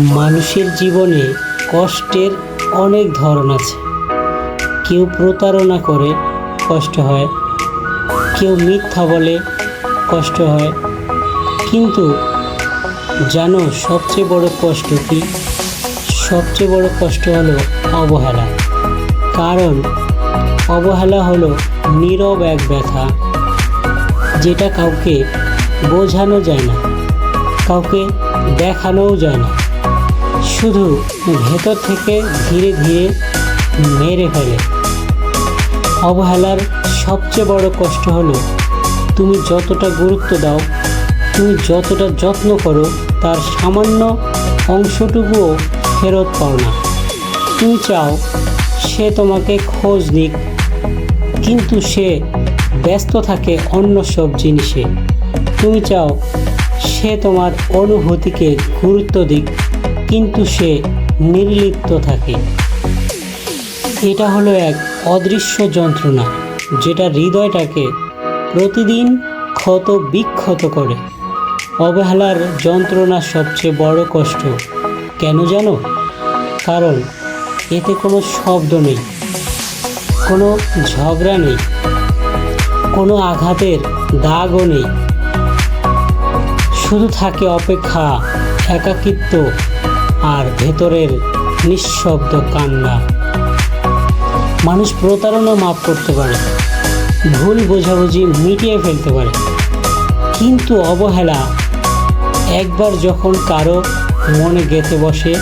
মানুষের জীবনে কষ্টের অনেক ধরন আছে। কেউ প্রতারণা করে কষ্ট হয়, কেউ মিথ্যা বলে কষ্ট হয়। কিন্তু জানো সবচেয়ে বড় কষ্ট কি? সবচেয়ে বড় কষ্ট হলো অবহেলা। কারণ অবহেলা হলো নীরব এক ব্যথা, যেটা কাউকে বোঝানো যায় না, কাউকে দেখানোও যায় না। শুধু ভেতর থেকে ধীরে ধীরে মেরে ফেলে। অবহেলার সবচেয়ে বড় কষ্ট হলো, তুমি যতটা গুরুত্ব দাও, তুমি যতটা যত্ন করো, তার সামান্য অংশটুকুও ফেরত পাও না। তুমি চাও সে তোমাকে খোঁজ নিক, কিন্তু সে ব্যস্ত থাকে অন্য সব জিনিসে। তুমি চাও সে তোমার অনুভূতিকে গুরুত্ব দিক। কিন্তু সে নির্লিপ্ত থাকে। এটা হলো এক অদৃশ্য যন্ত্রণা, যেটা হৃদয়টাকে প্রতিদিন ক্ষত বিক্ষত করে। অবহেলার যন্ত্রণা সবচেয়ে বড় কষ্ট। কেন জানো? কারণ এতে কোনো শব্দ নেই, কোনো ঝগড়া নেই, কোনো আঘাতের দাগও নেই। শুধু থাকে অপেক্ষা, একাকিত্ব আর ভেতরের নিঃশব্দ কান্না। মানুষ প্রতারণা মাফ করতে পারে, ভুল বোঝাবুঝি মিটিয়ে ফেলতে পারে। কিন্তু অবহেলা, একবার যখন কারও মনে গেঁথে বসে,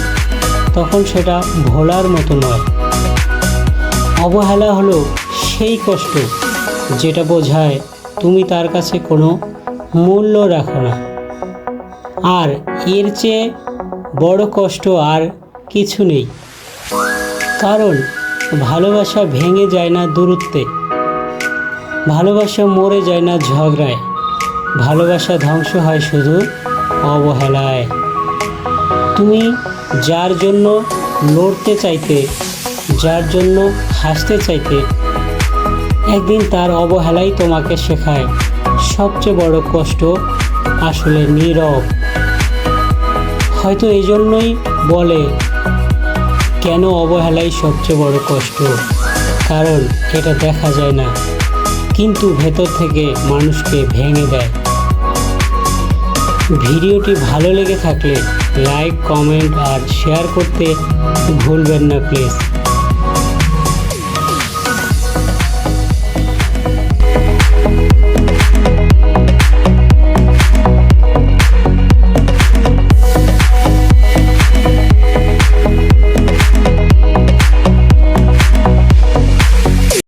তখন সেটা ভোলার মতো নয়। অবহেলা হলো সেই কষ্ট যেটা বোঝায় তুমি তার কাছে কোনো মূল্য রাখো না। আর এর চেয়ে বড় কষ্ট আর কিছু নেই। কারণ ভালোবাসা ভেঙে যায় না দূরত্বে। ভালোবাসা মরে যায় না ঝগড়ায়। ভালোবাসা ধ্বংস হয় শুধু অবহেলায়। তুমি যার জন্য লড়তে চাইতে, যার জন্য হাসতে চাইতে, একদিন তার অবহেলাই তোমাকে শেখায়। সবচেয়ে বড় কষ্ট আসলে নীরব। হয়তো এই জন্যই বলে, কেন অবহেলাই সবচেয়ে বড় কষ্ট? কারণ এটা দেখা যায় না, কিন্তু ভেতর থেকে মানুষকে ভেঙে দেয়। ভিডিওটি ভালো লেগে থাকলে লাইক, কমেন্ট আর শেয়ার করতে ভুলবেন না, প্লিজ।